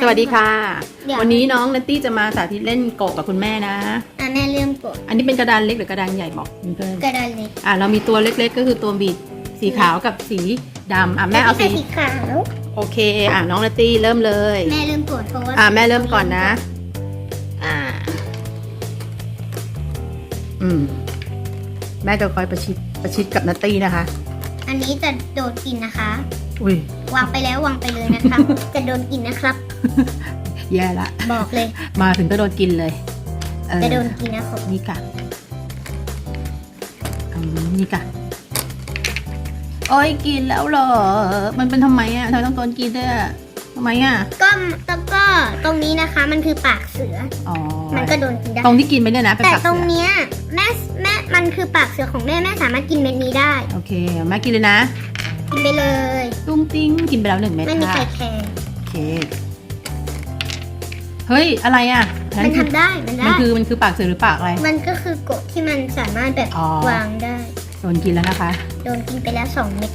สวัสดีค่ะ เดี๋ยว วันนี้น้องนัตตี้จะมาสาธิตเล่นโกะกับคุณแม่นะ อะแม่เริ่มกดอันนี้เป็นกระดานเล็กหรือกระดานใหญ่บอกเพื่อนกระดานเล็กๆอะเรามีตัวเล็กๆ ก็คือตัวบีดสีขาวกับสีดำอะแม่เอาสีใสีขาว โอเค อะน้องนัตตี้เริ่มเลย แม่เริ่มกดเพราะว่าอะแม่เริ่มก่อนนะ อ่า อืม แม่จะคอยประชิดประชิดกับนัตตี้นะคะ อันนี้จะโดนกินนะคะ อุ้ยวางไปแล้ววางไปเลยนะครับจะโดนกินนะครับ แย่ละ บอกเลย มาถึงก็โดนกินเลยเออจะโดนกินนะครับนี่กะอืมนี่กะโอ้ยกินแล้วเหรอ มันเป็นทำไมอะทำไมต้องโดนกินด้วยอะทำไมอะ ก็แล้วก็ตรงนี้นะคะ มันคือปากเสือ อ๋อ มันก็โดนกินได้ ตรงที่กินไปเนี่ยนะเป็นแต่ปากตรงเสือเนี้ยแม่แม่มันคือปากเสือของแม่แม่สามารถกินเม็ดนี้ได้ โอเคแม่กินเลยนะ กินไปเลย ตุ้งติ้งกินไปแล้วหนึ่งเม็ดไม่มีใครค่ะแคร์ โอเค เฮ้ยอะไรอะมันคือทำได้มันมันได้คือมันคือปากเสือหรือปากอะไร มันก็คือกดที่มันสามารถแบบอ๋อ วางได้ โดนกินแล้วนะคะโดนกินไปแล้วสองเม็ด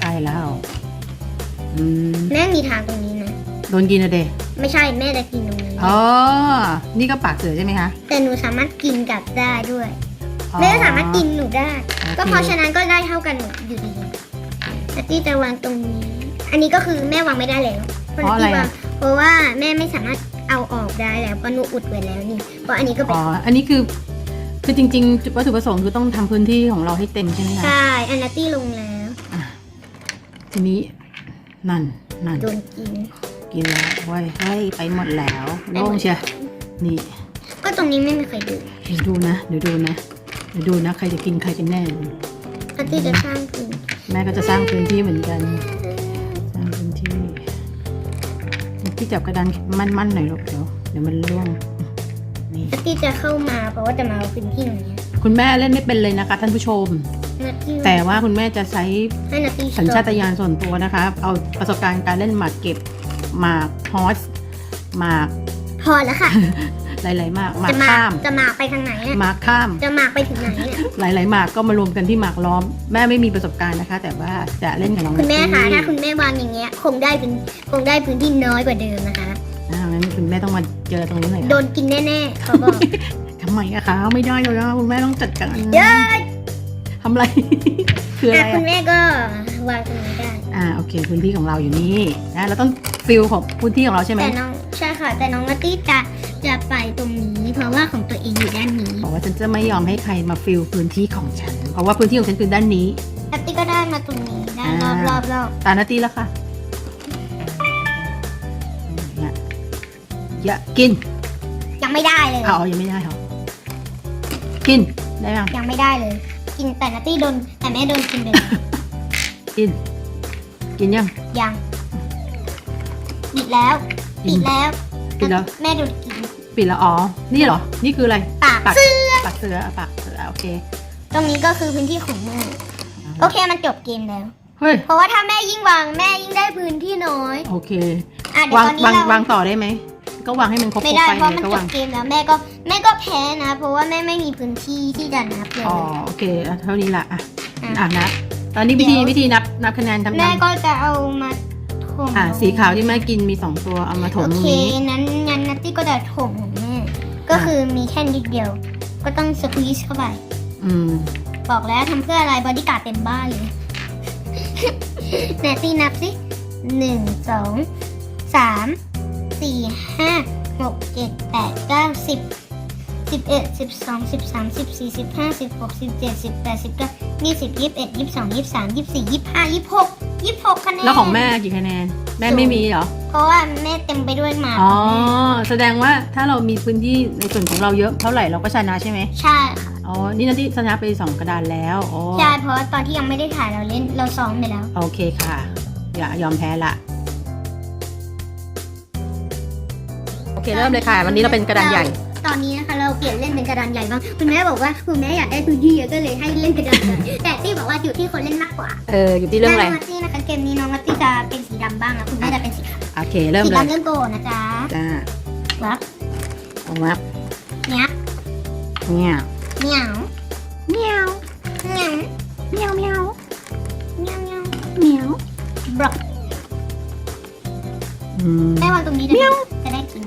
ใกล้แล้วอืมแม่มีทางตรงนี้นะ โดนกินอะเดไม่ใช่แม่จะกินตรงนี้ อ๋อนี่ก็ปากเสือใช่ไหมคะแต่หนูสามารถกินกลับได้ด้วย อ๋อ แม่ก็สามารถกินหนูได้ โอคก็เพราะฉะนั้นก็ได้เท่ากันหมดอยู่ดีนัตตี้จะวางตรงนี้ อันนี้ก็คือแม่วางไม่ได้แล้วเพราะนัตตี้วางเพราะว่าแม่ไม่สามารถ เอาออกได้แล้วเพราะหนูอุดไว้แล้วนี่ เพราะอันนี้ก็เป็นอ๋ออันนี้คือ คือจริงๆจุดวัตถุประสงค์คือต้องทำพื้นที่ของเราให้เต็มใช่ไหมคะใช่ อันนัตตี้ลงแล้วอะทีนี้นั่นนั่น โดนกิน กินแล้วเว้ยเฮ้ยไปหมดแล้วโล่งเชียนี่ก็ตรงนี้ไม่มีใครดูเดี๋ยวดูนะเดี๋ยวดูนะเดี๋ยวดูนะ ใครจะกินใครกันแน่ นัตตี้จะสร้างพื้นแม่ก็จะสร้างพื้นที่เหมือนกัน ที่จับกระดานมั่นๆหน่อยลูกเดี๋ยวเดี๋ยวมันร่วงนี่นัตตี้จะเข้ามาเพราะว่าจะมาเอาพื้นที่ตรงนี้คุณแม่เล่นไม่เป็นเลยนะคะท่านผู้ชม นัตตี้แต่ว่าคุณแม่จะใช้ให้นัตตี้สัญชาตญาณส่วนตัวนะคะ เอาประสบการณ์การเล่นหมากเก็บหมากฮอสหมาก พอแล้วค่ะ หลายๆหมากหมากจะมาข้ามจะมาไปทางไหนเนี่ยหมากข้าม จะมาไปถึงไหนเนี่ย หลายๆหมากก็มารวมกันที่หมากล้อม แม่ไม่มีประสบการณ์นะคะ แต่ว่าจะเล่นกับน้องคุณแม่คะนัตตี้ถ้าคุณแม่วางอย่างเงี้ยคงได้พื้นคงได้พื้นที่น้อยกว่าเดิมนะคะอ่างั้นคุณแม่ต้องมาเจอตรงนี้หน่อยโดค่ะนกินแน่ๆเขาบอกทำไมอะคะไม่ได้เลยนะคุณแม่ต้องจัดการเย้ยทำอะไร คืออะไรอะคุอะ ณแม่ก็วางตรงนี้ได้อ่าโอเคพื้นที่ของเราอยู่นี่นะเราต้องฟิลของพื้นที่ของเราใช่ไหมแต่น้องใช่ค่ะแต่น้องนัตตี้จะ จะไปตรงนี้ เพราะว่าของตัวเองอยู่ด้านนี้บอกว่าฉันจะไม่ยอมให้ใครมาฟิลพื้นที่ของฉัน เพราะว่าพื้นที่ของฉันคือด้านนี้นัตตี้ก็ได้มาตรงนี้ได้รอบรอบรอบตานาตีแล้วค่ะเนี่ยอย่ากิน ยังไม่ได้เลยเอายังไม่ได้เหรอกินได้ยังยังไม่ได้เลย กินแต่นัตตี้โดนแต่แม่โดนกินไปแล้วกิน กินยังยังปิดแล้วกิปินดแล้วปิดแล้ว แม่โดนกิน ปิดแล้วอ๋อ นี่เหรอ นี่คืออะไร ปากปากเสื้อปากเสืออะปากเสือโอเค ตรงนี้ก็คือพื้นที่ของแม่ โอเคมันจบเกมแล้ว เฮ้ย เพราะว่าถ้าแม่ยิ่งวางแม่ยิ่งได้พื้นที่น้อย โอเค อะเดี๋ยววางตอนนี้วางเราวางต่อได้ไหม ก็วางให้มันครบไม่ๆได้ไปเพราะเลยมันก็จวาบงเกมแล้วแม่ก็แม่ก็แพ้นะ เพราะว่าแม่ไม่มีพื้นที่ที่จะนับเลย อ๋อ โอเคอะเท่านี้ละอะอะ อะนับตอนนี้วิธีเดี๋ยววิธีนับนับคะแนนทำแม่ทำก็จะเอามาถมอะสีขาวที่แม่กินมีสองตัวเอามาถมโอตรงเคนี้ นั้นงั้น นัตตี้ก็จะถมของแม่ก็คือมีแค่นิดเดียว ก็ต้องสควีชเข้าไป อืม บอกแล้วทำเพื่ออะไรบอดี้การ์ดเต็มบ้านเลย แนตตี้นับสิหนึ่งสองสามสี่ห้าหกเจ็ดแปดเก้าสิบสิบเอ็ดสิบสองสิบสามสิบสี่สิบห้าสิบหกสิบเจ็ดสิบแปดสิบเก้ายี่สิบยี่สิบเอ็ดยี่สิบสองยี่สิบสามยี่สิบสี่ยี่สิบห้ายี่สิบหกยี่สิบหกคะแนนแล้วของแม่กี่คะแนน แม่ไม่มีเหรอ เพราะว่าแม่เต็มไปด้วยหมาอ๋อของแม่แสดงว่าถ้าเรามีพื้นที่ในส่วนของเราเยอะเท่าไหร่เราก็ชนะใช่ไหม ใช่ค่ะ อ๋อ นี่นาที่ชนะไปสองกระดานแล้วอ๋อใช่เพราะว่าตอนที่ยังไม่ได้ถ่ายเราเล่นเราซ้อมไปแล้ว โอเคค่ะ อย่ายอมแพ้ละ โอเคเริ่มเลยค่ะ วันนี้เราเป็นกระดานใหญ่ ตอนนี้นะคะเราเปลี่ยนเล่นเป็นกระดานใหญ่บ้างคุณแม่บอกว่าคุณแม่อยากได้พื้นที่เยอะก็เลยให้เล่นกระดานใหญ่แต่ตี้บอกว่าอยู่ที่คนเล่นมากกว่าเอออยู่ที่เรื่องอะไรแม่น้องนัตตี้นะคะเกมนี้น้องนัตตี้จะเป็นสีดำบ้างนะคุณแม่จะเป็นสีขาวโอเคเริ่มสีเลยดำเริ่มโกนนะจ๊ะจ้าครับเอามาเนี้ยเนี่ยเหนียวเมียวเหนียวเมียวเมียวเหนียวเหนียวเมียวบล็อกอืมแม่วางตรงนี้เลยจะได้กิน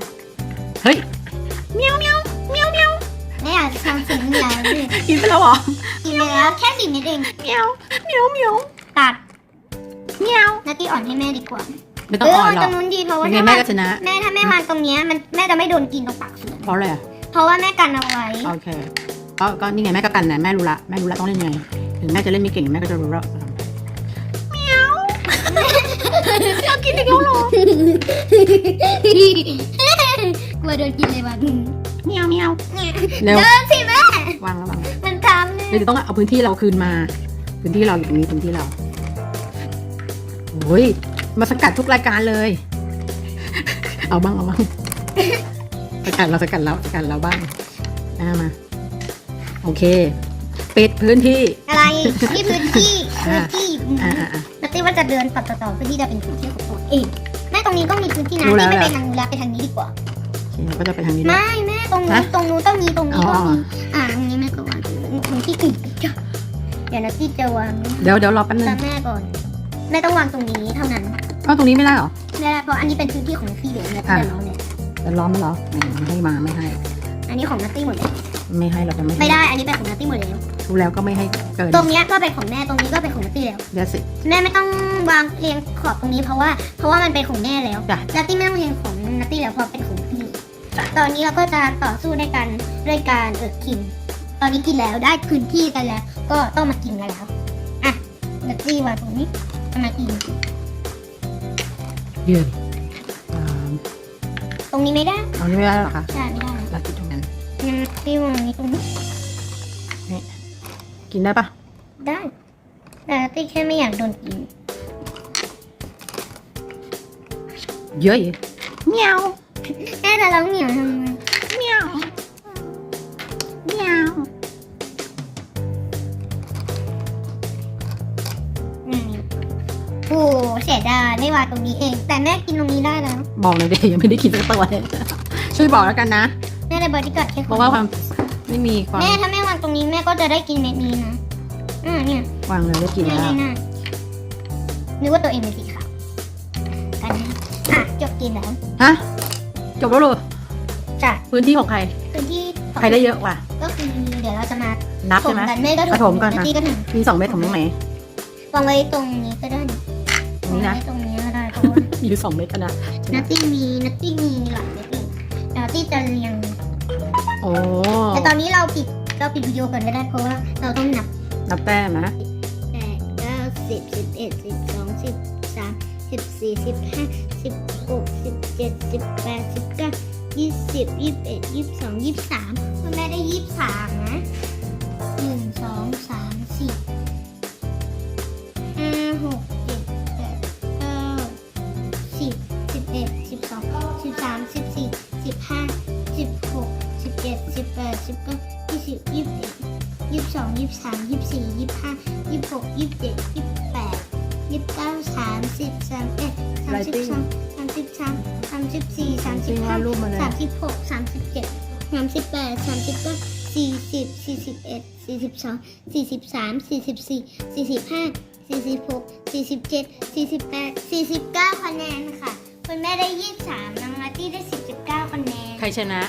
เฮ้ย เมียวเมียวเมียวเมียวแม่อยากทำเสียงเหนียวเลยกินไปแล้วเหรอกินไปแล้วแค่สิบนิดเองเมียวเมียวเมียวตัดเมียวนาตี้อ่อนให้แม่ดีกว่าไม่ต้องอ่อนหรตอรกงนู้นดีเพราะว่ายังไงถ้าแม่ก็ชนะแม่ถ้าแม่วางตรงเนี้ยมันแม่จะไม่โดนกินตรงปากเสือเพราะอะไรอะเพราะว่าแม่กันเอาไว้โอเคก็ก็นี่ไงแม่ก็กันนะแม่รู้ละแม่รู้ละต้องเล่นยังไงถึงแม่จะเล่นไม่เก่งแม่ก็จะรู้ละเมียวอยากกินอีกแล้วเหรอก ลัวโดนกินเลยว่ะเมียวเมียวเร็ว เดินสิแม่ วางแล้ววางมันทำเลยเดี๋ยวต้องเอาพื้นที่เราคืนมา พื้นที่เราอยู่ตรงนี้พื้นที่เราโอ้ยมาสกัดทุกรายการเลย เอาบ้างเอาบ้างสกัดเราสกัดเราสกัดเราบ้างอ่ามา โอเค ปิดพื้นที่ อะไรนี่พื้นที่พื้นที่อ่าอ่าอ่านาตี้ว่าจะเดินต่อต่อๆเพื่อที่จะเป็นพื้นที่ของตัวเองแม่ตรงนี้ก็มีพื้นที่นะรู้แล้ว ที่ไม่ไปทางนู้นแล้วไปทางนี้ดีกว่าโอ เคเราก็จะไปทางนี้ด้วย ไม่แม่ตรงนี้ฮะตรงนู้นต้องมีตรงนี้อ๋อต้องมีอ่าตรงนี้แม่ก็วางตรงที่อื่นจ้ะเดี๋ยวนาตี้จะวางเดี๋ยวเดี๋ยวรอแป๊บนึงตามแม่ก่อนแม่ต้องวางตรงนี้เท่านั้นก็ตรงนี้ไม่ได้เหรอไม่ได้เพราะอันนี้เป็นพื้นที่ของนาตี้เดี๋ยวนาตี้อะจะร้องเนี่ยเดี๋ยวรอไม่รอไม่ให้มาไม่ให้ อันนี้ของนาตี้หมดเลยไม่ให้เราจะไม่ให้ไม่ได้อันนี้เป็นของนาตี้หมดเลยรู้แล้วก็ไม่ให้เกินตรงเนี้ยก็เป็นของแม่ตรงนี้ก็เป็นของนาตี้แล้ว เดี๋ยวสิ แม่ไม่ต้องวางเรียงขอบตรงนี้เพราะว่าเพราะว่ามันเป็นของแม่แล้วจ้ะนาตี้ไม่ต้องเรียงของนาตี้แล้วเพราะเป็นของพี่จ้ะ ตอนนี้เราก็จะต่อสู้ด้วยกันด้วยการเออกิน ตอนนี้กินแล้วได้พื้นที่กันแล้ว ก็ต้องมากินกันแล้วอะนาตี้วางตรงนี้จะมากิน ยืนอ่าตรงนี้ไม่ได้เอานี่ไม่ได้หรอคะใช่ไม่ได้เราติดตรงนั้นนาตี้วางนี้ตรงนี้กินได้ปะได้แต่นาตี้แค่ไม่อยากโดนกิน เยอะอยู่เมียว แม่จะร้องเหนียวทำไมเมียวเมียวอืมโอ้เสียดายไม่วางตรงนี้เอง แต่แม่กินตรงนี้ได้แล้ว บอกเลยเด็ยังไม่ได้กินสักตัวเลยช่วยบอกแล้วกันนะ แม่ได้บริการดแค่เพราะว่าความไม่มีความแม่ถ้าแม่วางตรงนี้แม่ก็จะได้กินเม็ดนี้นะอ่าเนี่ยวางเลยได้กินง่ายแล้วง่ายนึกว่าตัวเองเป็นสีขาวกันนะอะจบกินแล้วฮะ จบแล้วเหรอจ้ะพื้นที่ของใคร พื้นที่ใครได้เยอะกว่า ก็คือเดี๋ยวเราจะมานับถใช่มไหม กันแม่ก็ถผสมกันนานะทีก็ถึงมีสองเม็ดของตรงไหน วางไว้ตรงนี้ก็ได้ตรงนี้นะ วางไว้ตรงนี้ก็ได้เพราะว่า มีอยู่สองเม็ดกันนะนัตตี้มีนัตตี้มีหลายเม็ดเลยแต่นัตตี้จะเรียง โอ้แต่ตอนนี้เราปิดเราปิดวิดีโอก่อนก็ได้เพราะว่าเราต้องนับนับแต้มนะ แปดเก้าสิบสิบเอ็ดสิบสองสิบสามสิบสี่สิบห้าสิบห หกสิบเจ็ดสิบแปดสิบเก้ายี่สิบยี่สิบเอ็ดยี่สิบสองยี่สิบสามคุณแม่ได้ยี่สิบสามนะหนึ่งสองสามสี่ห้าหกเจ็ดแปดเก้าสิบสิบเอ็ดสิบสองสิบสามสิบสี่สิบห้าสิบหกสิบเจ็ดสิบแปดสิบเก้ายี่สิบยี่สิบเอ็ดยี่สิบสองยี่สิบสามยี่สิบสี่ยี่สิบห้ายี่สิบหกยี่สิบเจ็ดยี่สิบแปดยี่สิบเก้าสามสิบสามเอ็ดสามสิบสอง ดสามสิบเก้าสี่สิบสี่สิบเอ็ดสี่สิบสองสี่สิบสามสี่สิบสี่สี่สิบห้าสี่สิบหกสี่สิบเจ็ดสี่สิบแปดสี่สิบเก้าคะแนนค่ะ คุณแม่ได้ยี่สิบสามน้องนัตตี้ได้สิบสิบเก้าคะแนน ใครชนะ